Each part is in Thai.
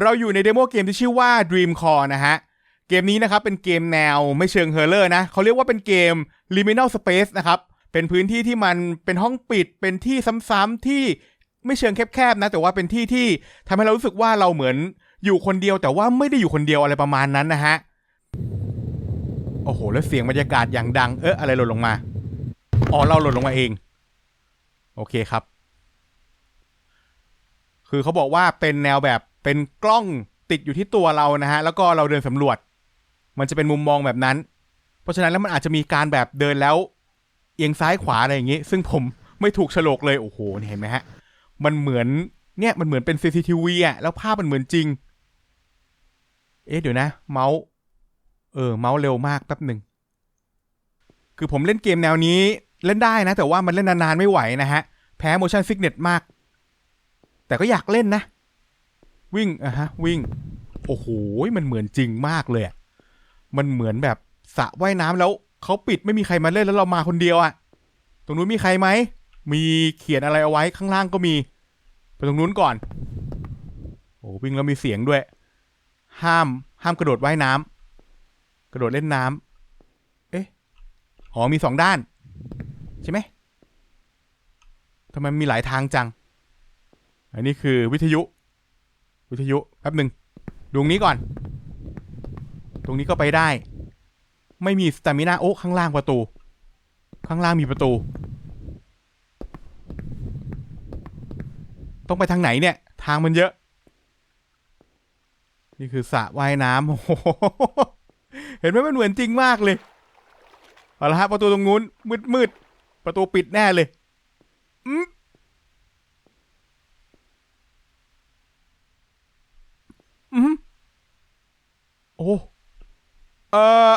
เราอยู่ในเดโมเกมที่ชื่อว่า Dream Core นะฮะ เกมนี้นะครับเป็นเกมแนวไม่เชิงเฮอร์เลอร์นะ เขาเรียกว่าเป็นเกม Liminal Space นะครับ เป็นพื้นที่ที่มันเป็นห้องปิด เป็นที่ซ้ำๆที่ไม่เชิงแคบๆนะ แต่ว่าเป็นที่ที่ทำให้เรารู้สึกว่าเราเหมือนอยู่คนเดียวแต่ว่าไม่ได้อยู่คนเดียวอะไรประมาณนั้นนะฮะ โอ้โห แล้วเสียงบรรยากาศอย่างดัง เอ๊ะอะไรหล่นลงมา อ๋อเราหล่นลงมาเอง โอเคครับ คือเขาบอกว่าเป็นแนวแบบ เป็นกล้องติดอยู่ที่ตัวเรานะฮะแล้วก็เราเดินสำรวจ มันจะเป็นมุมมองแบบนั้น เพราะฉะนั้นแล้วมันอาจจะมีการแบบเดินแล้ว เอียงซ้ายขวาอะไรอย่างงี้ ซึ่งผมไม่ถูกฉลกเลยโอ้โหเห็นไหมฮะ มันเหมือนเนี่ยมันเหมือนเป็น CCTV อะแล้วภาพมันเหมือนจริง เอ๊ะเดี๋ยวนะ เมาส์เออเมาส์เร็วมากแป๊บหนึ่งคือผมเล่นเกมแนวนี้เล่นได้นะ แต่ว่ามันเล่นนานๆไม่ไหวนะฮะ แพ้ motion sickness มาก แต่ก็อยากเล่นนะ วิ่งอะฮะวิ่ง โอ้โหมันเหมือนจริงมากเลยมันเหมือนแบบสระว่ายน้ำแล้วเขาปิดไม่มีใครมาเล่นแล้วเรามาคนเดียวอะตรงนู้นมีใครไหมมีเขียนอะไรเอาไว้ข้างล่างก็มี ไปตรงนู้นก่อน โอ้วิ่งแล้วมีเสียงด้วย ห้ามห้ามกระโดดว่ายน้ำกระโดดเล่นน้ำเอ๊ะอ๋อมีสองด้าน ใช่ไหมทำไมมีหลายทางจัง อันนี้คือวิทยุ วิทยุแป๊บหนึ่งดวงนี้ก่อน ตรงนี้ก็ไปได้ ไม่มีสตามินาโอ้ข้างล่างประตู ข้างล่างมีประตู ต้องไปทางไหนเนี่ย ทางมันเยอะ นี่คือสระว่ายน้ำโอ้โหเห็นไหมมันเหมือนจริงมากเลยเอาละฮะประตูตรงนู้นมืดมืดประตูปิดแน่เลยอืม อืม โอ้เออ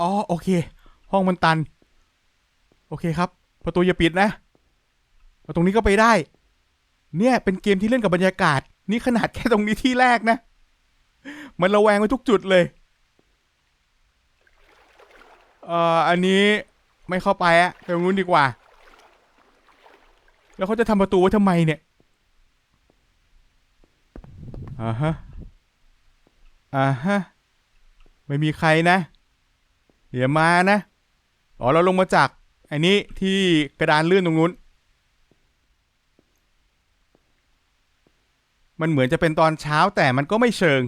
อ๋อโอเค ห้องมันตัน โอเคครับ ประตูอย่าปิดนะเอาตรงนี้ก็ไปได้ เนี่ยเป็นเกมที่เล่นกับบรรยากาศ นี่ขนาดแค่ตรงนี้ที่แรกนะ มันระแวงไว้ทุกจุดเลย เอ่อ อันนี้ไม่เข้าไปอะไปตรงนู้นดีกว่า แล้วเขาจะทำประตูไว้ทำไมเนี่ยอ่าฮะอ่าฮะ ไม่มีใครนะเดี๋ยวมานะ อ๋อเราลงมาจากไอ้นี้ที่กระดานลื่นตรงนู้น มันเหมือนจะเป็นตอนเช้าแต่มันก็ไม่เชิง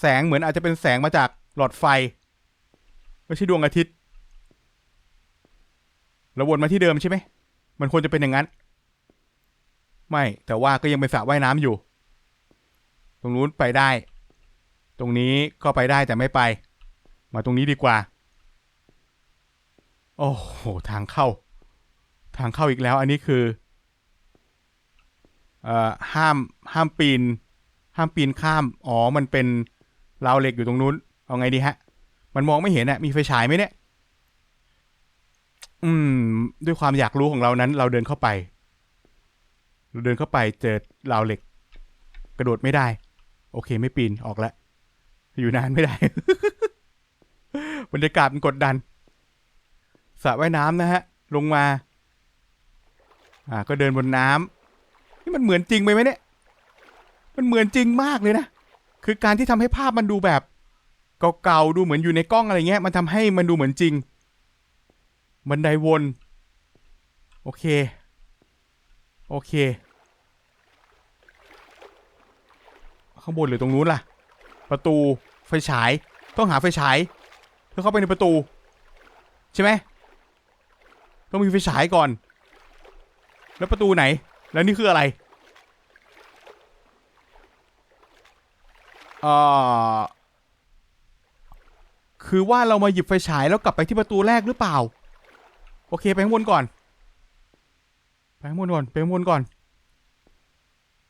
แสงเหมือนอาจจะเป็นแสงมาจากหลอดไฟ ไม่ใช่ดวงอาทิตย์เราวนมาที่เดิมใช่ไหม มันควรจะเป็นอย่างนั้น ไม่ แต่ว่าก็ยังเป็นสระว่ายน้ำอยู่ ตรงนู้นไปได้ ตรงนี้ก็ไปได้แต่ไม่ไป มาตรงนี้ดีกว่า โอ้โห ทางเข้า ทางเข้าอีกแล้ว อันนี้คือเอ่อห้ามห้ามปีน ห้ามปีนข้าม อ๋อ มันเป็นราวเหล็กอยู่ตรงนู้น เอาไงดีฮะ มันมองไม่เห็นอะมีไฟฉายไหมเนี่ย อืม ด้วยความอยากรู้ของเรานั้น เราเดินเข้าไป เราเดินเข้าไปเจอราวเหล็ก กระโดดไม่ได้ โอเค ไม่ปีนออกแล้ว อยู่นานไม่ได้ บรรยากาศมันกดดันสระว่ายน้ำนะฮะ ลงมา อ่า ก็เดินบนน้ำนี่มันเหมือนจริงไปไหมเนี่ย มันเหมือนจริงมากเลยนะ คือการที่ทำให้ภาพมันดูแบบเก่าๆดูเหมือนอยู่ในกล้องอะไรเงี้ย มันทำให้มันดูเหมือนจริง บันไดวน โอเค โอเค ข้างบนหรือตรงนู้นล่ะ ประตู ไฟฉาย ต้องหาไฟฉายเพื่อเข้าไปในประตู ใช่ไหมต้องมีไฟฉายก่อน แล้วประตูไหน แล้วนี่คืออะไรเอ่อคือว่าเรามาหยิบไฟฉายแล้วกลับไปที่ประตูแรกหรือเปล่า โอเคไปข้างบนก่อน ไปข้างบนก่อนไปข้างบนก่อน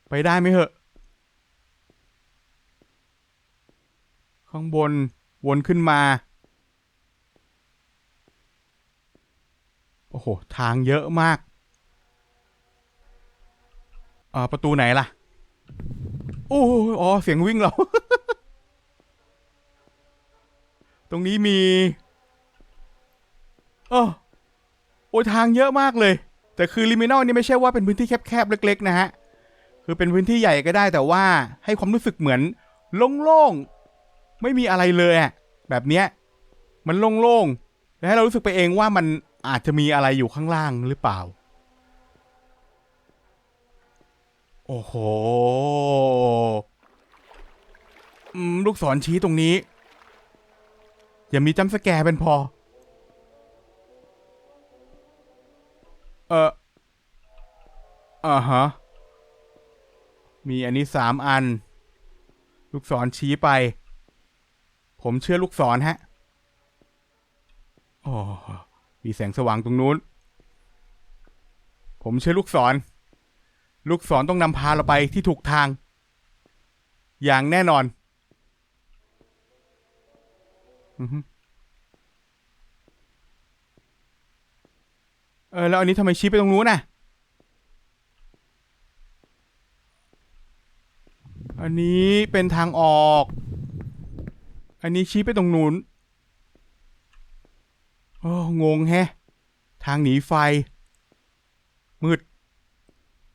ไปได้ไหมเหอะ ข้างบน วนขึ้นมา โอ้โห ทางเยอะมากอ่าประตูไหนล่ะ โอ้อ๋อ เสียงวิ่งเรา ตรงนี้มีเออโอ้ยทางเยอะมากเลย แต่คือลิมินอลนี่ไม่ใช่ว่าเป็นพื้นที่แคบๆ เล็ก ๆ นะฮะ คือเป็นพื้นที่ใหญ่ก็ได้แต่ว่าให้ความรู้สึกเหมือนโล่งๆ ไม่มีอะไรเลยอะแบบเนี้ยมันโล่งๆแล้วให้เรารู้สึกไปเองว่ามันอาจจะมีอะไรอยู่ข้างล่างหรือเปล่า โอ้โหลูกศรชี้ตรงนี้ อย่ามีจำสแกร์เป็นพอ เอออ่าฮะ มีอันนี้สามอัน ลูกศรชี้ไป ผมเชื่อลูกศรฮะโอ้มีแสงสว่างตรงนู้น ผมเชื่อลูกศร ลูกศรต้องนำพาเราไปที่ถูกทาง อย่างแน่นอนอเออแล้วอันนี้ทำไมชี้ไปตรงนู้นน่ะ อันนี้เป็นทางออก อันนี้ชี้ไปตรงนู้นโอ้งงแฮะ ทางหนีไฟ มืด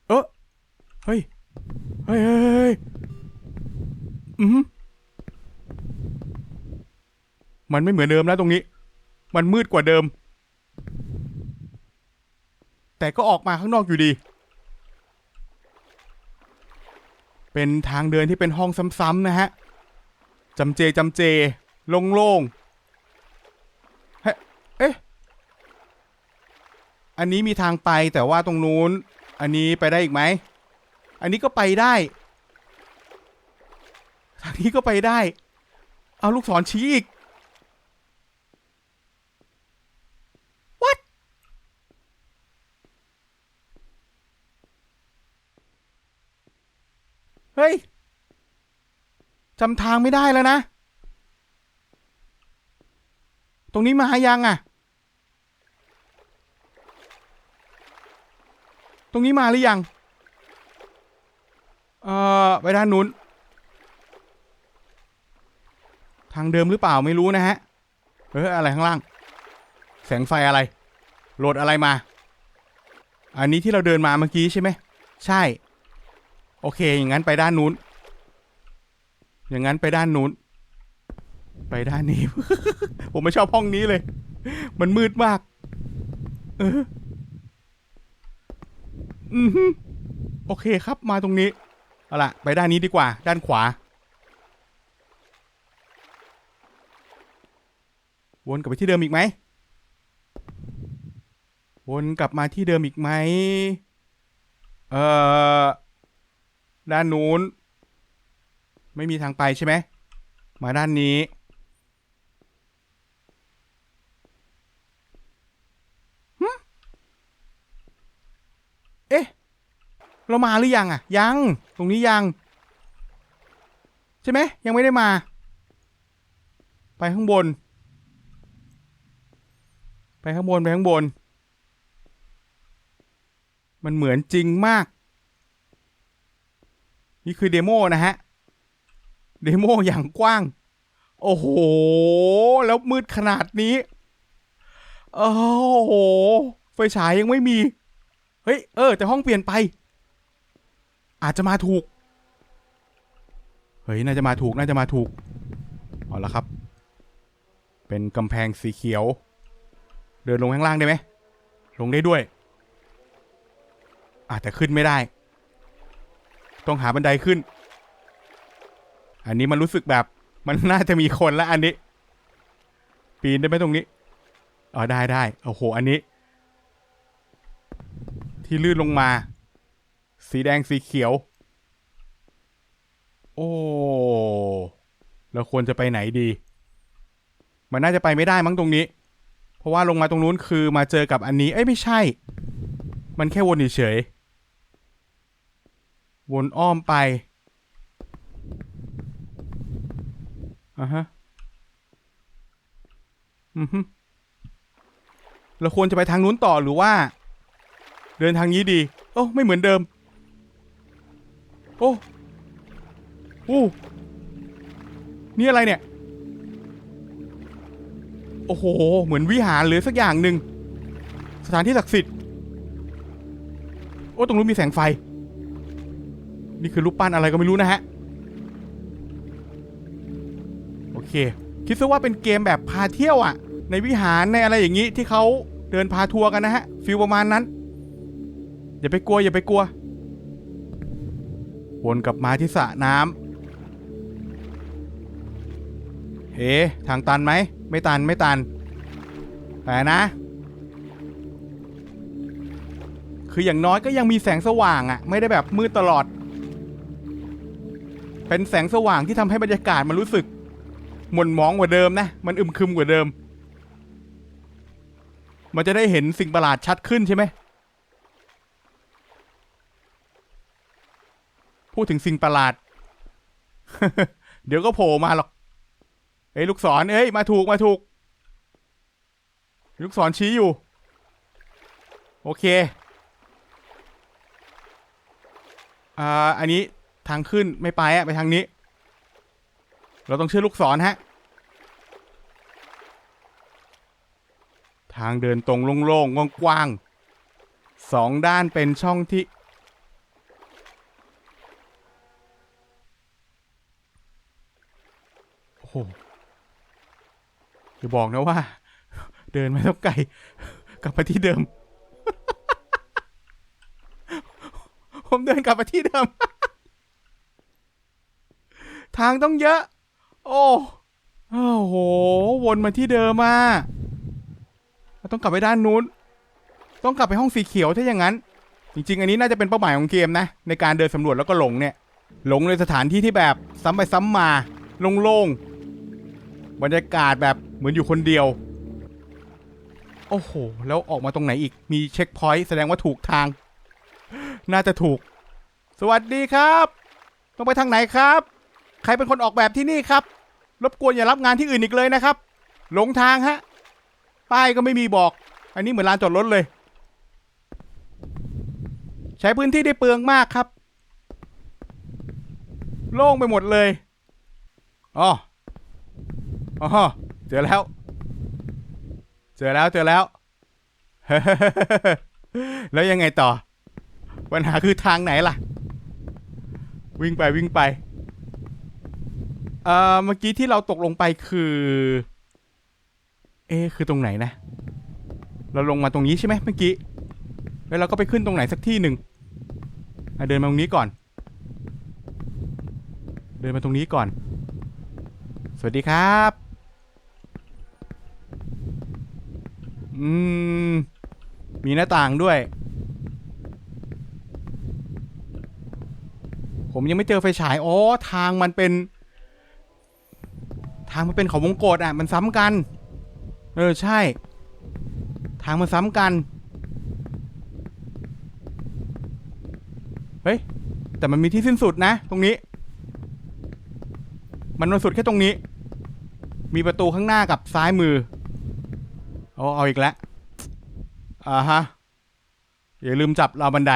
เออเฮ้ย เฮ้ยเฮ้ยเฮ้ยอือหือมันไม่เหมือนเดิมแล้วตรงนี้ มันมืดกว่าเดิม แต่ก็ออกมาข้างนอกอยู่ดี เป็นทางเดินที่เป็นห้องซ้ำๆนะฮะ จำเจจำเจโล่งๆเฮ้เอ๊ะอันนี้มีทางไปแต่ว่าตรงนู้น อันนี้ไปได้อีกไหม อันนี้ก็ไปได้ทางนี้ก็ไปได้ เอาลูกศรชี้อีก What เฮ้ย จำทางไม่ได้แล้วนะ ตรงนี้มายังอะ ตรงนี้มาหรือยัง เอ่อ ไปด้านนู้น ทางเดิมหรือเปล่าไม่รู้นะฮะเฮ้ยอะไรข้างล่าง แสงไฟอะไร โหลดอะไรมา อันนี้ที่เราเดินมาเมื่อกี้ใช่ไหม ใช่ โอเค อย่างนั้นไปด้านนู้น อย่างนั้นไปด้านนู้น ไปด้านนี้ ผมไม่ชอบห้องนี้เลย มันมืดมาก เอออือฮึโอเคครับมาตรงนี้ เอาล่ะ ไปด้านนี้ดีกว่า ด้านขวา วนกลับไปที่เดิมอีกไหม วนกลับมาที่เดิมอีกไหม เอ่อ ด้านนู้น ไม่มีทางไปใช่ไหม มาด้านนี้ เอ๊ะ เรามาหรือยังอะ ยัง ตรงนี้ยัง ใช่ไหม ยังไม่ได้มา ไปข้างบน ไปข้างบน ไปข้างบน มันเหมือนจริงมาก นี่คือเดโมนะฮะ เดโมอย่างกว้าง โอ้โห แล้วมืดขนาดนี้ โอ้โห ไฟฉายยังไม่มี เฮ้ย เออ แต่ห้องเปลี่ยนไป อาจจะมาถูก เฮ้ย น่าจะมาถูก น่าจะมาถูก เอาละครับ เป็นกำแพงสีเขียว เดินลงข้างล่างได้ไหม ลงได้ด้วยอาจจะขึ้นไม่ได้ ต้องหาบันไดขึ้น อันนี้มันรู้สึกแบบมันน่าจะมีคนละอันนี้ ปีนได้ไหมตรงนี้อ๋อได้ได้โอ้โห อันนี้ ที่ลื่นลงมา สีแดงสีเขียว โอ้เราควรจะไปไหนดี มันน่าจะไปไม่ได้มั้งตรงนี้ เพราะว่าลงมาตรงนู้นคือมาเจอกับอันนี้ เอ้ยไม่ใช่ มันแค่วนเฉยวนอ้อมไป อะฮะ อือฮึเราควรจะไปทางนู้นต่อหรือว่า เดินทางนี้ดี โอ้ไม่เหมือนเดิม โอ้โอ้นี่อะไรเนี่ย โอ้โห เหมือนวิหารหรือสักอย่างหนึ่ง สถานที่ศักดิ์สิทธิ์ โอ้ ตรงนู้นมีแสงไฟ นี่คือรูปปั้นอะไรก็ไม่รู้นะฮะ เค คิดซะว่าเป็นเกมแบบพาเที่ยวอะในวิหารในอะไรอย่างนี้ที่เขาเดินพาทัวร์กันนะฮะฟิลประมาณนั้น อย่าไปกลัวอย่าไปกลัว วนกลับมาที่สระน้ำเอ๊ะทางตันไหม ไม่ตันไม่ตันแต่นะ คืออย่างน้อยก็ยังมีแสงสว่างอะ ไม่ได้แบบมืดตลอด เป็นแสงสว่างที่ทำให้บรรยากาศมันรู้สึก หม่นหมองกว่าเดิมนะ มันอึมครึมกว่าเดิม มันจะได้เห็นสิ่งประหลาดชัดขึ้นใช่ไหมพูดถึงสิ่งประหลาด เดี๋ยวก็โผล่มาหรอก เอ้ยลูกศร เอ้ยมาถูกมาถูก ลูกศรชี้อยู่ โอเค อ่า อันนี้ทางขึ้นไม่ไปอะไปทางนี้ เราต้องเชื่อลูกศรฮะ ทางเดินตรงโล่งๆกว้างๆสองด้านเป็นช่องที่ โอ้โหอย่าบอกนะว่า เดินมาต้องไกล กลับมาที่เดิม ผมเดินกลับมาที่เดิม ทางต้องเยอะ โอ้โอ้โห วนมาที่เดิมมาต้องกลับไปด้านนู้น ต้องกลับไปห้องสีเขียวถ้าอย่างนั้น จริง ๆ อันนี้น่าจะเป็นเป้าหมายของเกมนะ ในการเดินสำรวจแล้วก็หลงเนี่ย หลงในสถานที่ที่แบบซ้ำไปซ้ำมาโล่งๆบรรยากาศแบบเหมือนอยู่คนเดียว โอ้โห แล้วออกมาตรงไหนอีก มีเช็คพอยต์แสดงว่าถูกทาง น่าจะถูก สวัสดีครับ ต้องไปทางไหนครับ ใครเป็นคนออกแบบที่นี่ครับ รบกวนอย่ารับงานที่อื่นอีกเลยนะครับ หลงทางฮะ ป้ายก็ไม่มีบอก อันนี้เหมือนลานจอดรถเลย ใช้พื้นที่ได้เปลืองมากครับ โล่งไปหมดเลยอ๋ออ๋อเจอแล้ว เจอแล้วเจอแล้ว แล้วยังไงต่อ ปัญหาคือทางไหนล่ะ วิ่งไปวิ่งไป เอ่อเมื่อกี้ที่เราตกลงไปคือ เอ๊คือตรงไหนนะ เราลงมาตรงนี้ใช่ไหมเมื่อกี้ แล้วเราก็ไปขึ้นตรงไหนสักที่หนึ่งเดินมาตรงนี้ก่อน เดินมาตรงนี้ก่อน สวัสดีครับ อืม มีหน้าต่างด้วย ผมยังไม่เจอไฟฉาย อ๋อ ทางมันเป็น ทางมันเป็นเขาวงกตอะ มันซ้ำกัน เออใช่ ทางมันซ้ำกัน เฮ้ย แต่มันมีที่สิ้นสุดนะ ตรงนี้ มันมันสุดแค่ตรงนี้ มีประตูข้างหน้ากับซ้ายมือโอ้เอาอีกแล้วอ่าฮะ อย่าลืมจับราวบันได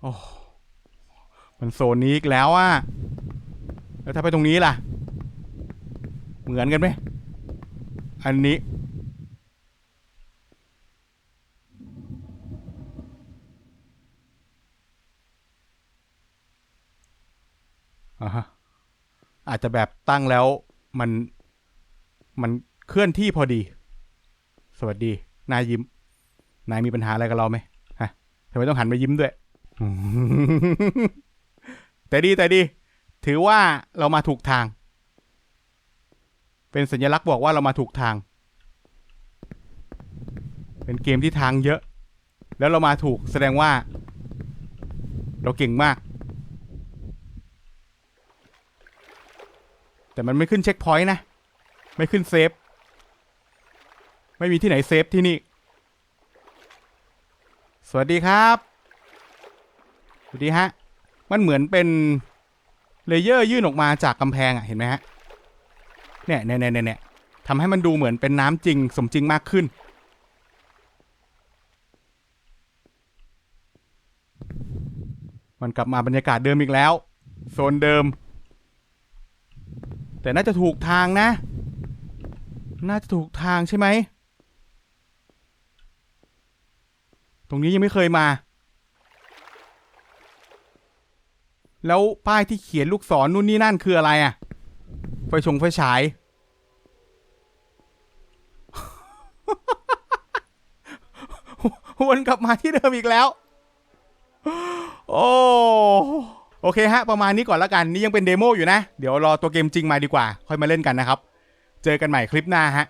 โอ้ มันโซนนี้อีกแล้วอะ แล้วถ้าไปตรงนี้ล่ะ เหมือนกันไหม อันนี้ อ่าฮะ อาจจะแบบตั้งแล้วมัน มันเคลื่อนที่พอดี สวัสดี นายยิ้ม นายมีปัญหาอะไรกับเราไหมฮะทำไมต้องหันมายิ้มด้วย แต่ดีแต่ดี ถือว่าเรามาถูกทาง เป็นสัญลักษณ์บอกว่าเรามาถูกทาง เป็นเกมที่ทางเยอะ แล้วเรามาถูกแสดงว่า เราเก่งมาก แต่มันไม่ขึ้นเช็คพอยต์นะ ไม่ขึ้นเซฟ ไม่มีที่ไหนเซฟที่นี่ สวัสดีครับ สวัสดีฮะ มันเหมือนเป็น เลเยอร์ยื่นออกมาจากกำแพงอะเห็นไหมฮะเนี่ยเนี่ยเนี่ยเนี่ยทำให้มันดูเหมือนเป็นน้ำจริงสมจริงมากขึ้น มันกลับมาบรรยากาศเดิมอีกแล้ว โซนเดิม แต่น่าจะถูกทางนะ น่าจะถูกทางใช่ไหม ตรงนี้ยังไม่เคยมา แล้วป้ายที่เขียนลูกศรนู่นนี่นั่นคืออะไรอะไฟชงไฟฉาย วนกลับมาที่เดิมอีกแล้ว โอ้โอเคฮะ ประมาณนี้ก่อนล้วกัน นี่ยังเป็นเดโมอยู่นะ เดี๋ยวรอตัวเกมจริงมาดีกว่า ค่อยมาเล่นกันนะครับ เจอกันใหม่คลิปหน้าฮะ